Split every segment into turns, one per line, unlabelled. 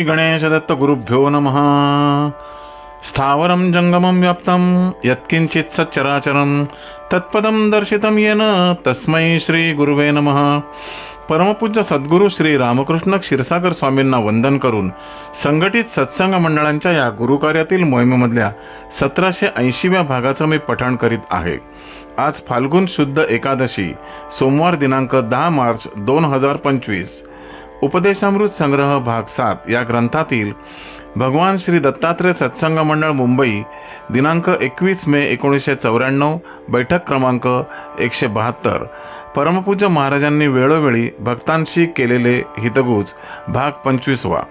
गणेशदत्तगुरुभ्यो नमः। स्थावरं जङ्गमं व्याप्तं यत्किञ्चित् सच्चराचरं तत्पदं दर्शितं येन तस्मै श्रीगुरुवे नमः। परमपूज्य सद्गुरू श्री रामकृष्ण क्षीरसागर स्वामींना वंदन करून संघटित सत्संग मंडळांच्या या गुरुकार्यातील मोहिमेमधल्या सतराशे ऐंशीव्या भागाचं मी पठण करीत आहे. आज फाल्गुन शुद्ध एकादशी सोमवार दिनांक दहा मार्च दोन हजार पंचवीस उपदेशामृत संग्रह भाग सात या ग्रंथातील भगवान श्री दत्तात्रय सत्संग मंडळ मुंबई दिनांक एकवीस मे एकोणीसशे चौऱ्याण्णव बैठक क्रमांक एकशे बहात्तर. परमपूज्य महाराजांनी वेळोवेळी भक्तांशी केलेले हितगुज भाग पंचवीसवा.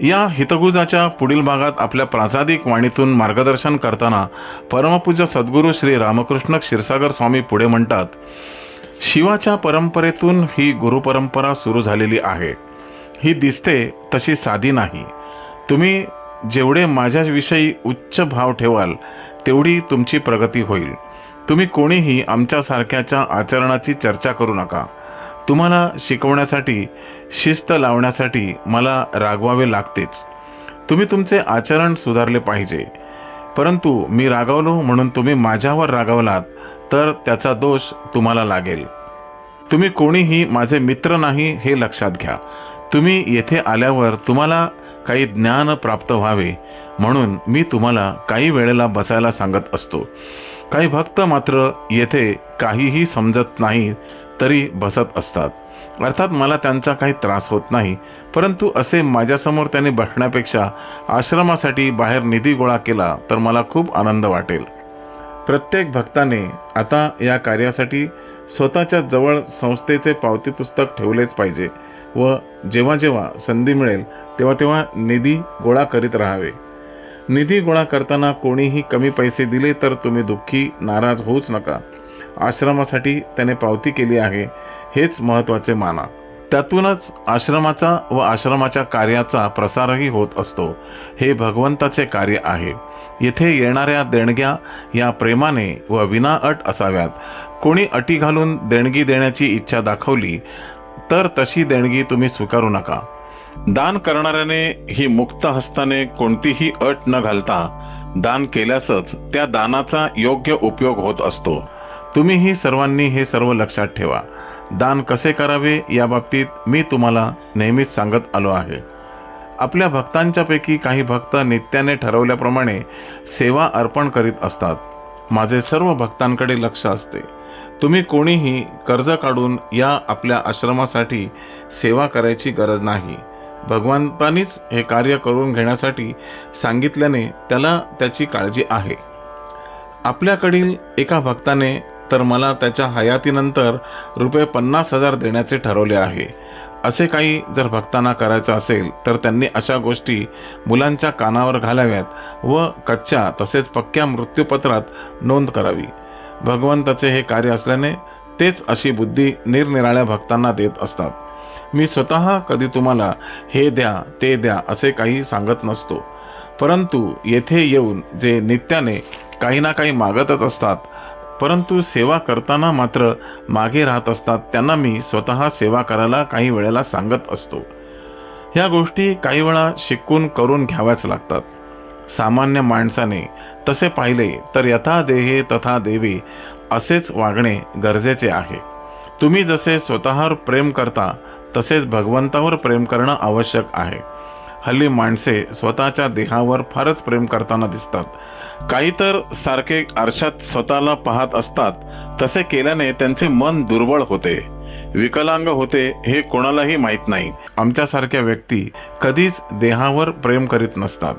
या हितगुजाच्या पुढील भागात आपल्या प्रासादिक वाणीतून मार्गदर्शन करताना परमपूज्य सद्गुरू श्री रामकृष्ण क्षीरसागर स्वामी पुढे म्हणतात शिवाच्या परंपरेतून ही गुरुपरंपरा सुरू झालेली आहे. ही दिसते तशी साधी नाही. तुम्ही जेवढे माझ्याविषयी उच्च भाव ठेवाल तेवढी तुमची प्रगती होईल. तुम्ही कोणीही आमच्यासारख्याच्या आचरणाची चर्चा करू नका. तुम्हाला शिकवण्यासाठी शिस्त लावण्यासाठी मला रागवावे लागतेच. तुम्ही तुमचे आचरण सुधारले पाहिजे. परंतु मी रागावलो म्हणून तुम्ही माझ्यावर रागावलात तर त्याचा दोष तुम्हाला लागेल. तुम्ही कोणीही माझे मित्र नाही हे लक्षात घ्या. तुम्ही येथे आल्यावर तुम्हाला काही ज्ञान प्राप्त व्हावे म्हणून मी तुम्हाला काही वेळेला बसायला सांगत असतो. काही भक्त मात्र येथे काहीही समजत नाही तरी बसत असतात. अर्थात मला त्यांचा काही त्रास होत नाही परंतु असे माझ्यासमोर त्यांनी बसण्यापेक्षा आश्रमासाठी बाहेर निधी गोळा केला तर मला खूप आनंद वाटेल. प्रत्येक भक्ताने आता या कार्यासाठी स्वतःच्या जवळ संस्थेचे पावती पुस्तक ठेवलेच पाहिजे व जेव्हा जेव्हा संधी मिळेल तेव्हा तेव्हा निधी गोळा करीत राहावे. निधी गोळा करताना कोणीही कमी पैसे दिले तर तुम्ही दुःखी नाराज होऊच नका. आश्रमासाठी त्याने पावती केली आहे हेच महत्त्वाचे माना. त्यातूनच आश्रमाचा व आश्रमाच्या कार्याचा प्रसारही होत असतो. हे भगवंताचे कार्य आहे. येथे येणाऱ्या देणग्या या प्रेमाने व विनाअट असाव्यात. कोणी अटी घालून देणगी देण्याची इच्छा दाखवली तर तशी देणगी तुम्ही स्वीकारू नका. दान करणाऱ्याने ही मुक्त हस्ताने कोणतीही अट न घालता दान केल्यासच त्या दानाचा योग्य उपयोग होत असतो. तुम्हीही सर्वांनी हे सर्व लक्षात ठेवा. दान कसे करावे या बाबतीत मी तुम्हाला नेहमीच सांगत आलो आहे. आपल्या भक्तांच्यापैकी काही भक्त नित्याने ठरवल्याप्रमाणे सेवा अर्पण करीत असतात. माझे सर्व भक्तांकडे लक्ष असते. तुम्ही कोणीही कर्ज काढून या आपल्या आश्रमासाठी सेवा करायची गरज नाही. भगवंतानीच हे कार्य करून घेण्यासाठी सांगितल्याने त्याला त्याची काळजी आहे. आपल्याकडील एका भक्ताने तर मला त्याच्या हयातीनंतर रुपये पन्नास हजार देण्याचे ठरवले आहे. असे काही जर भक्तांना करायचं असेल तर त्यांनी अशा गोष्टी मुलांच्या कानावर घालाव्यात व कच्च्या तसेच पक्क्या मृत्यूपत्रात नोंद करावी. भगवंताचे हे कार्य असल्याने तेच अशी बुद्धी निरनिराळ्या भक्तांना देत असतात. मी स्वतः कधी तुम्हाला हे द्या ते द्या असे काही सांगत नसतो. परंतु येथे येऊन जे नित्याने काही ना काही मागतच असतात परंतु सेवा करताना मात्र मागे राहत असतात त्यांना मी स्वतः सेवा करायला काही वेळेला सांगत असतो. ह्या गोष्टी काही वेळा शिकून करून घ्याव्याच लागतात. सामान्य माणसाने तसे पाहिले तर यथा देहे तथा देवी असेच वागणे गरजेचे आहे. तुम्ही जसे स्वतःवर प्रेम करता तसेच भगवंतावर प्रेम करणं आवश्यक आहे. हल्ली माणसे स्वतःच्या देहावर फारच प्रेम करताना दिसतात. काही तर सारखे आरशात स्वतःला पाहत असतात तसे केल्याने त्यांचे मन दुर्बळ होते. विकलांग होते हे कोणालाही माहीत नाही. आमच्यासारख्या व्यक्ती कधीच देहावर प्रेम करीत नसतात.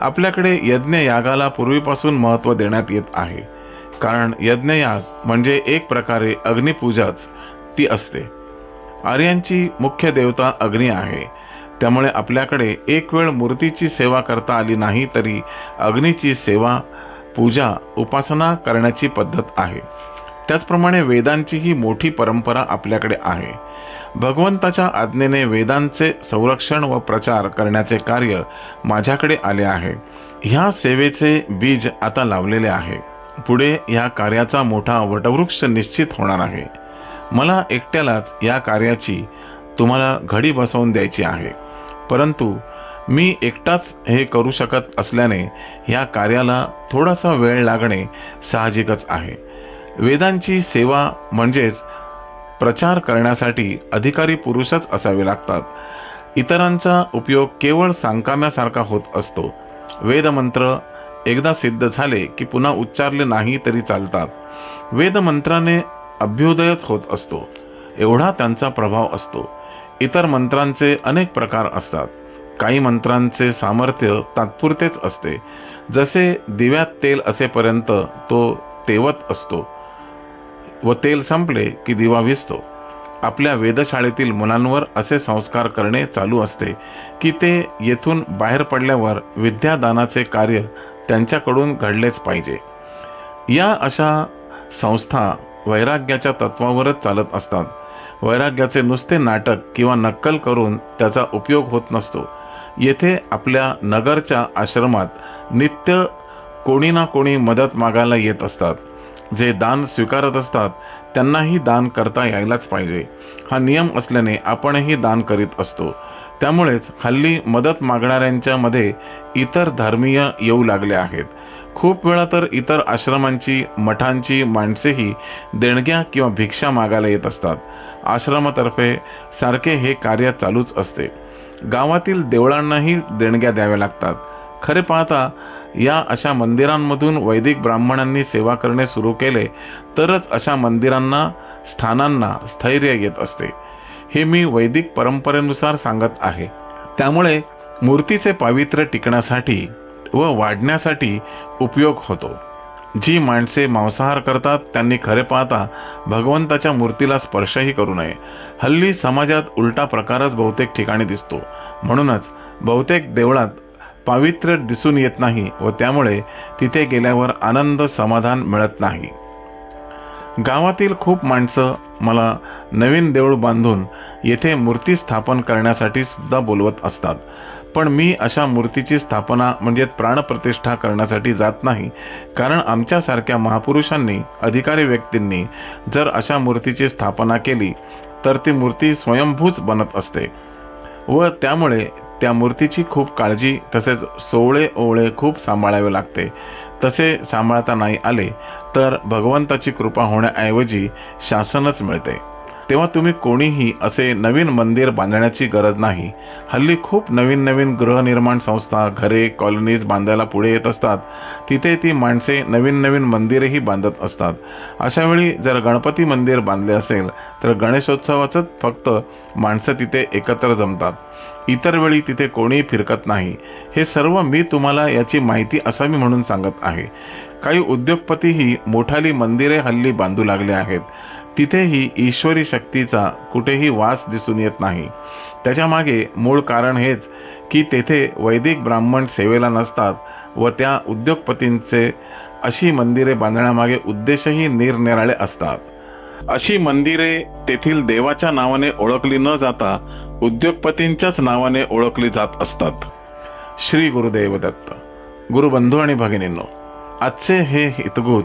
आपल्याकडे यज्ञयागाला पूर्वीपासून महत्त्व देण्यात येत आहे. कारण यज्ञयाग म्हणजे एक प्रकारे अग्निपूजाच ती असते. आर्यांची मुख्य देवता अग्नी आहे. त्यामुळे आपल्याकडे एक वेळ मूर्तीची सेवा करता आली नाही तरी अग्नीची सेवा पूजा उपासना करण्याची पद्धत आहे. त्याचप्रमाणे वेदांची ही मोठी परंपरा आपल्याकडे आहे. भगवंताच्या आज्ञेने वेदांचे संरक्षण व प्रचार करण्याचे कार्य माझ्याकडे आले आहे. ह्या सेवेचे बीज आता लावलेले आहे. पुढे या कार्याचा मोठा वटवृक्ष निश्चित होणार आहे. मला एकट्यालाच या कार्याची तुम्हाला घडी बसवून द्यायची आहे. परंतु मी एकटाच हे करू शकत असल्याने या कार्याला थोडासा वेळ लागणे साहजिकच आहे. वेदांची सेवा म्हणजेच प्रचार करण्यासाठी अधिकारी पुरुषच असावे लागतात. इतरांचा उपयोग केवळ सांगकाम्यासारखा होत असतो. वेदमंत्र एकदा सिद्ध झाले की पुन्हा उच्चारले नाही तरी चालतात. वेदमंत्राने अभ्युदयच होत असतो. एवढा त्यांचा प्रभाव असतो. इतर मंत्रांचे अनेक प्रकार असतात. काही मंत्रांचे सामर्थ्य तात्पुरतेच असते. जसे दिव्यात तेल असेपर्यंत तो तेवत असतो व तेल संपले की दिवा विजतो आपल्या वेधशाळेतील मुलांवर असे संस्कार करणे चालू असते की ते येथून बाहेर पडल्यावर विद्यादानाचे कार्य त्यांच्याकडून घडलेच पाहिजे. या अशा संस्था वैराग्याच्या तत्वावरच चालत असतात. वैराग्याचे नुसते नाटक किंवा नक्कल करून त्याचा उपयोग होत नसतो. येथे आपल्या नगरच्या आश्रमात नित्य कोणी ना कोणी मदत मागायला येत असतात. जे दान स्वीकारत असतात त्यांनाही दान करता यायलाच पाहिजे. हा नियम असल्याने आपणही दान करीत असतो. त्यामुळेच हल्ली मदत मागणाऱ्यांच्या मध्ये इतर धर्मीय येऊ लागले आहेत. खूप वेळा तर इतर आश्रमांची मठांची माणसेही देणग्या किंवा भिक्षा मागायला येत असतात. आश्रमातर्फे सारखे हे कार्य चालूच असते. गावातील देवळांनाही देणग्या द्याव्या लागतात. खरे पाहता या अशा मंदिरांमधून वैदिक ब्राह्मणांनी सेवा करणे सुरू केले तरच अशा मंदिरांना स्थानांना स्थैर्य येत असते. हे मी वैदिक परंपरेनुसार सांगत आहे. त्यामुळे मूर्तीचे पावित्र्य टिकण्यासाठी व वाढण्यासाठी उपयोग होतो. जी माणसे मांसाहार करतात त्यांनी खरे पाहता भगवंताच्या मूर्तीला स्पर्शही करू नये. हल्ली समाजात उलटा प्रकारच बहुतेक ठिकाणी दिसतो. म्हणूनच बहुतेक देवळात पावित्र्य दिसून येत नाही व त्यामुळे तिथे गेल्यावर आनंद समाधान मिळत नाही. गावातील खूप माणसं मला नवीन देऊळ बांधून येथे मूर्ती स्थापन करण्यासाठी सुद्धा बोलवत असतात. पण मी अशा मूर्तीची स्थापना म्हणजे प्राणप्रतिष्ठा करण्यासाठी जात नाही. कारण आमच्यासारख्या महापुरुषांनी अधिकारी व्यक्तींनी जर अशा मूर्तीची स्थापना केली तर ती मूर्ती स्वयंभूच बनत असते. व त्यामुळे त्या मूर्तीची खूप काळजी तसेच सोवळे ओवळे खूप सांभाळावे लागते. तसे सांभाळता नाही आले तर भगवंताची कृपा होण्याऐवजी शासनच मिळते. तेव्हा तुम्ही कोणीही असे नवीन मंदिर बांधण्याची गरज नाही. हल्ली खूप नवीन नवीन गृहनिर्माण संस्था घरे कॉलनीज बांधायला पुढे येत असतात. तिथे ती माणसे नवीन नवीन मंदिरेही बांधत असतात. अशावेळी जर गणपती मंदिर बांधले असेल तर गणेशोत्सवाचंच फक्त माणसं तिथे एकत्र जमतात. इतर वेळी तिथे कोणीही फिरकत नाही. हे सर्व मी तुम्हाला याची माहिती असावी म्हणून सांगत आहे. काही उद्योगपतीही मोठाली मंदिरे हल्ली बांधू लागले आहेत. तिथेही ईश्वरी शक्तीचा कुठेही वास दिसून येत नाही. त्याच्यामागे मूळ कारण हेच की तेथे वैदिक ब्राह्मण सेवेला नसतात व त्या उद्योगपतींचे अशी मंदिरे बांधण्यामागे उद्देशही निरनिराळे असतात. अशी मंदिरे तेथील देवाच्या नावाने ओळखली न जाता उद्योगपतींच्याच नावाने ओळखली जात असतात. श्री गुरुदेव दत्त गुरुबंधू आणि भगिनींनो आजचे हे हितगुज